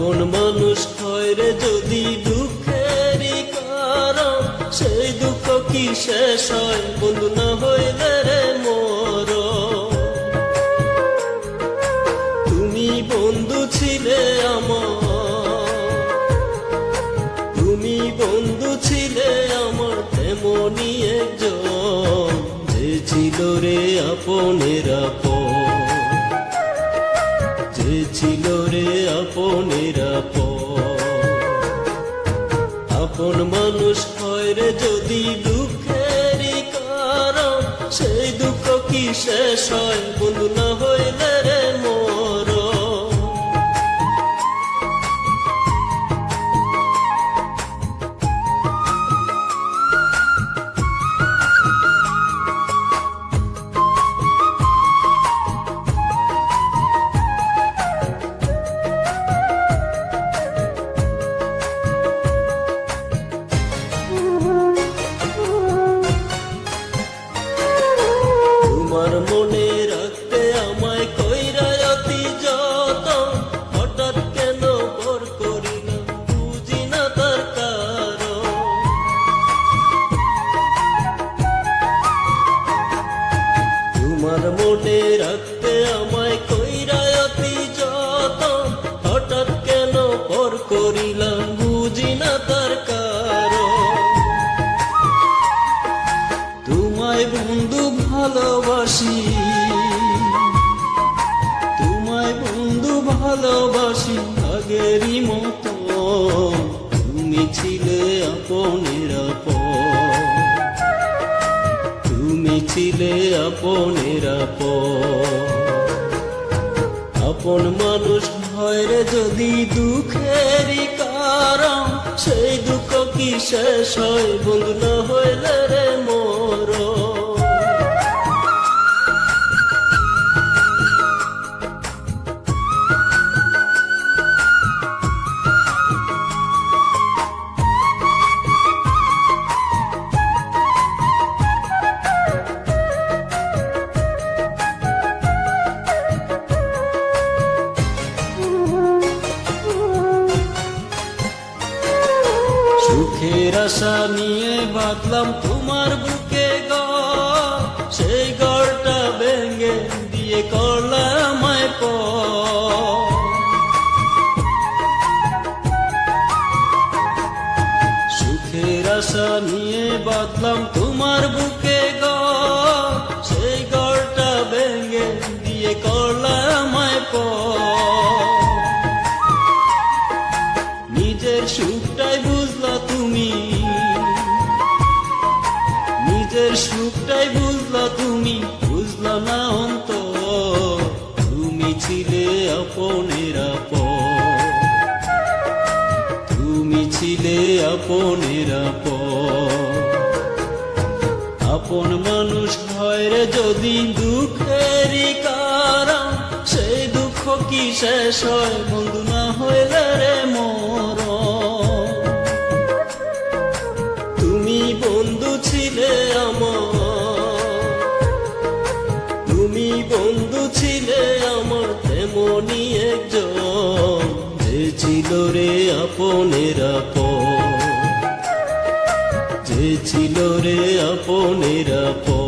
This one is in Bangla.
আপন মানুষ হয় রে যদি দুঃখেরই কারণ, সেই দুঃখ কি শেষ হয়? বন্ধু না হইলে রে মর তুমি বন্ধু ছিলে আমার। তুমি বন্ধু ছিলে আমার তেমনি একজন, যে ছিল রে আপনের আপন। যে ছিল আপনের আপন মানুষ হয় রে যদি দুঃখের কারণ, সেই দুঃখ কি শেষ হয়? বন্ধু না হইলে রে মর মনে রাখতে আমায় কইরা অতি যত। হঠাৎ কেন বুঝি না তার রাখতে আমায় কইরা অতি যত। হঠাৎ কেন পর করিলাম, বুঝি না তার বন্ধু ভালোবাসি। তোমায় বন্ধু ভালোবাসি আগেরই মতো। তুমি ছিলে আপনের আপন। তুমি ছিলে আপনের আপন মানুষ হয় রে যদি দুঃখেরই কারণ, সেই দুঃখ কি শেষ হয়? বন্ধু না হইলে রে সুখের নিয়ে বাঁধলাম তোমার বুকে গড় সেই গড়টা ভেঙে দিয়ে করলাম সুখের আশা নিয়ে বাঁধলাম তোমার বুকে গড় সেই গড়টা ভেঙে দিয়ে করলাম পর সুখটাই বুঝলা তুমি, বুঝলা না অন্ত তুমি ছিলে আপনের আপন। তুমি ছিলে আপনের আপন। মানুষ হয় যদি দুঃখেরই কারণ, সেই দুঃখ কি শেষ হয়? বন্ধু না হইলে রে মোর আপনের আপন যে ছিল রে আপনের আপন